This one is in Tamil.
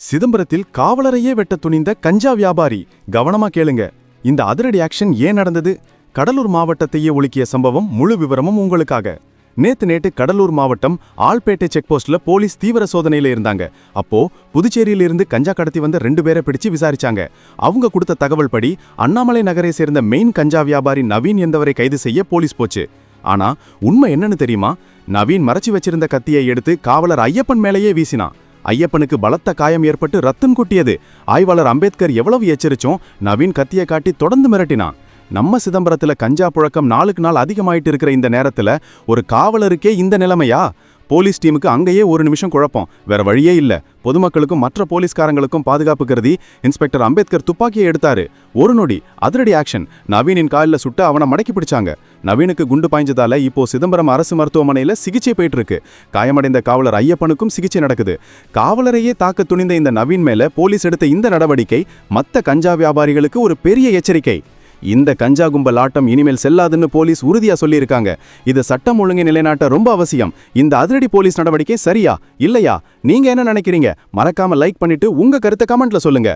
சிதம்பரத்தில் காவலரையே வெட்ட துணிந்த கஞ்சா வியாபாரி கவனமா கேளுங்க. இந்த அதிரடி ஆக்ஷன் ஏன் நடந்தது? கடலூர் மாவட்டத்தையே ஒழுக்கிய சம்பவம் முழு விவரமும் உங்களுக்காக. நேத்து நேட்டு கடலூர் மாவட்டம் ஆள்பேட்டை செக் போஸ்ட்ல போலீஸ் தீவிர சோதனையில இருந்தாங்க. அப்போ புதுச்சேரியில இருந்து கஞ்சா கடத்தி வந்த ரெண்டு பேரை பிடிச்சு விசாரிச்சாங்க. அவங்க கொடுத்த தகவல் படி அண்ணாமலை நகரை சேர்ந்த மெயின் கஞ்சா வியாபாரி நவீன் என்பவரை கைது செய்ய போலீஸ் போச்சு. ஆனா உண்மை என்னன்னு தெரியுமா? நவீன் மறைச்சு வச்சிருந்த கத்தியை எடுத்து காவலர் ஐயப்பன் மேலேயே வீசினான். ஐயப்பனுக்கு பலத்த காயம் ஏற்பட்டு ரத்தம் கொட்டியது. ஆய்வாளர் அம்பேத்கர் எவ்வளவு எச்சரிச்சும் நவீன் கத்தியை காட்டி தொடர்ந்து மிரட்டினான். நம்ம சிதம்பரத்துல கஞ்சா புழக்கம் நாளுக்கு நாள் அதிகமாயிட்டு இருக்கிற இந்த நேரத்துல ஒரு காவலருக்கே இந்த நிலைமையா? போலீஸ் டீமுக்கு அங்கேயே ஒரு நிமிஷம் குழப்பம். வேற வழியே இல்ல. பொதுமக்களுக்கும் மற்ற போலீஸ்காரங்களுக்கும் பாதுகாப்பு கருதி இன்ஸ்பெக்டர் அம்பேத்கர் துப்பாக்கியை எடுத்தாரு. ஒரு நொடி அதிரடி ஆக்ஷன். நவீனின் காலில் சுட்டு அவனை மடக்கி பிடிச்சாங்க. நவீனுக்கு குண்டு பாய்ஞ்சதால இப்போ சிதம்பரம் அரசு மருத்துவமனையில சிகிச்சை போயிட்டு இருக்கு காயமடைந்த காவலர் ஐயப்பனுக்கும் சிகிச்சை நடக்குது. காவலரையே தாக்க துணிந்த இந்த நவீன் மேல போலீஸ் எடுத்த இந்த நடவடிக்கை மற்ற கஞ்சா வியாபாரிகளுக்கு ஒரு பெரிய எச்சரிக்கை. இந்த கஞ்சா கும்பல் ஆட்டம் இனிமேல் செல்லாதுன்னு போலீஸ் உறுதியா சொல்லியிருக்காங்க. இது சட்டம் ஒழுங்கை நிலைநாட்ட ரொம்ப அவசியம். இந்த அதிரடி போலீஸ் நடவடிக்கை சரியா இல்லையா? நீங்க என்ன நினைக்கிறீங்க? மறக்காம லைக் பண்ணிட்டு உங்க கருத்தை கமெண்ட்ல சொல்லுங்க.